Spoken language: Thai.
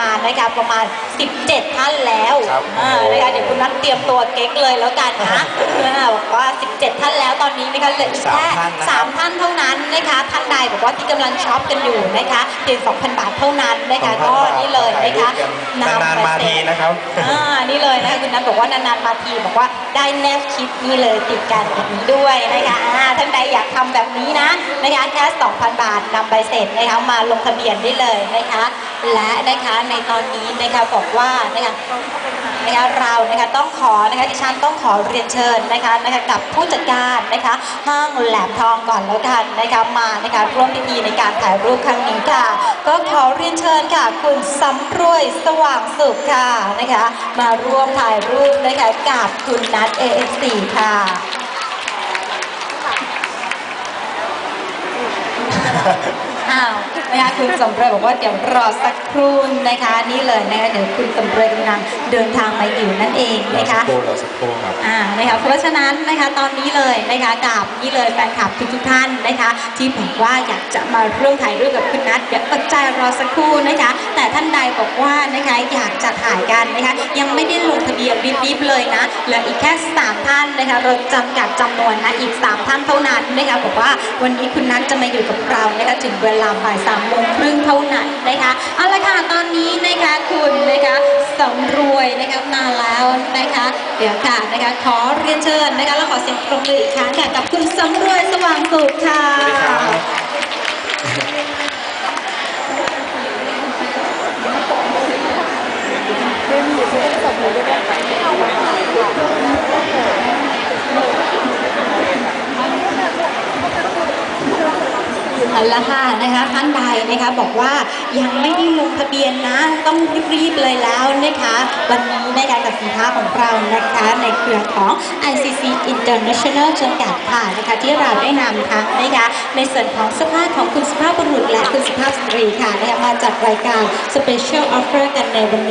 มานะคะประมาณ 17 ท่านแล้วครับอ่านะคะเดี๋ยวคุณนัทเตรียมตัวเก๊กเลยแล้วกันนะอ่าบอกว่า 17 ท่านแล้วตอนนี้นะคะเหลืออีกแค่สามท่านนะครับ3ท่านเท่านั้นนะคะท่านใดบอกว่าที่กำลังช็อปกันอยู่นะคะเพียง2,000 บาทเท่านั้นนะคะก็นี่เลยนะคะนานๆมาทีนะครับอ่านี่เลยนะคะคุณนัทบอกว่านานๆมาทีบอกว่าได้แนบคลิปนี่เลยติดกันแบบนี้ด้วยนะคะอ่าท่านใดอยากทำแบบนี้นะนะคะแค่2,000 บาทนำใบเสร็จนะคะมาลงทะเบียนได้เลยนะคะ และนะคะในตอนนี้นะคะบอกว่านะคะนะคะเรานะคะต้องขอนะคะดิฉันต้องขอเรียนเชิญนะคะนะคะกับผู้จัดการนะคะห้างแหลมทองก่อนแล้วกันนะคะมานะคะร่วมพิธีในการถ่ายรูปครั้งนี้ค่ะ ก็ขอเรียนเชิญค่ะ คุณสำรวยสว่างสุขค่ะนะคะมาร่วมถ่ายรูปนะคะกับคุณนัท AF4 ค่ะ อ้าวนะคะคุณสำเร็จบอกว่าเดี๋ยวรอสักครู่นะคะนี่เลยนะคะเดี๋ยวคุณสำเร็จกำลังเดินทางมาอยู่นั่นเองรอนะสัคะกครู่รอสักครู่ครับ อ่านะคะเพราะฉะนั้นนะคะตอนนี้เลยนะคะกับนี่เลยแฟนคลับทุกๆท่านนะคะ ที่บอกว่าอยากจะมาร่วมถ่ายรูปกับคุณนัทเดี๋ยวอดใจรอสักครู่นะคะ แต่ท่านใดบอกว่านะคะอยากจะถ่ายกันนะคะยังไม่ได้ลงทะเบียนรีบๆเลยนะเหลืออีกแค่สามท่านนะคะเราจำกัดจำนวนนะอีกสามท่านเท่านั้นนะคะบอกว่าวันนี้คุณนัทจะมาอยู่กับเรานะคะถึงเวลาบ่ายสามโมงครึ่งเท่านั้นนะคะเอาละค่ะตอนนี้นะคะคุณนะคะสำรวยนะคะมาแล้วนะคะเดี๋ยวค่ะนะคะขอเรียนเชิญนะคะแล้วขอเสียงปรบมืออีกครั้งค่ะกับคุณสำรวยสว่างสุขค่ะสวัสดีครั เอาละค่ะนะคะท่านใดนะคะบอกว่ายังไม่ได้ลงทะเบียนนะ ต้องรีบๆเลยแล้วนะคะ วันนี้นะคะกับสินค้าของเรานะคะ ในเครือของ ICC International จำกัดค่ะนะคะที่เราได้นำทั้งนะคะในส่วนของเสื้อผ้าของคุณสุภาพบุรุษและคุณสุภาพสตรีค่ะนะคะมาจัดรายการ Special Offer กันในวันนี้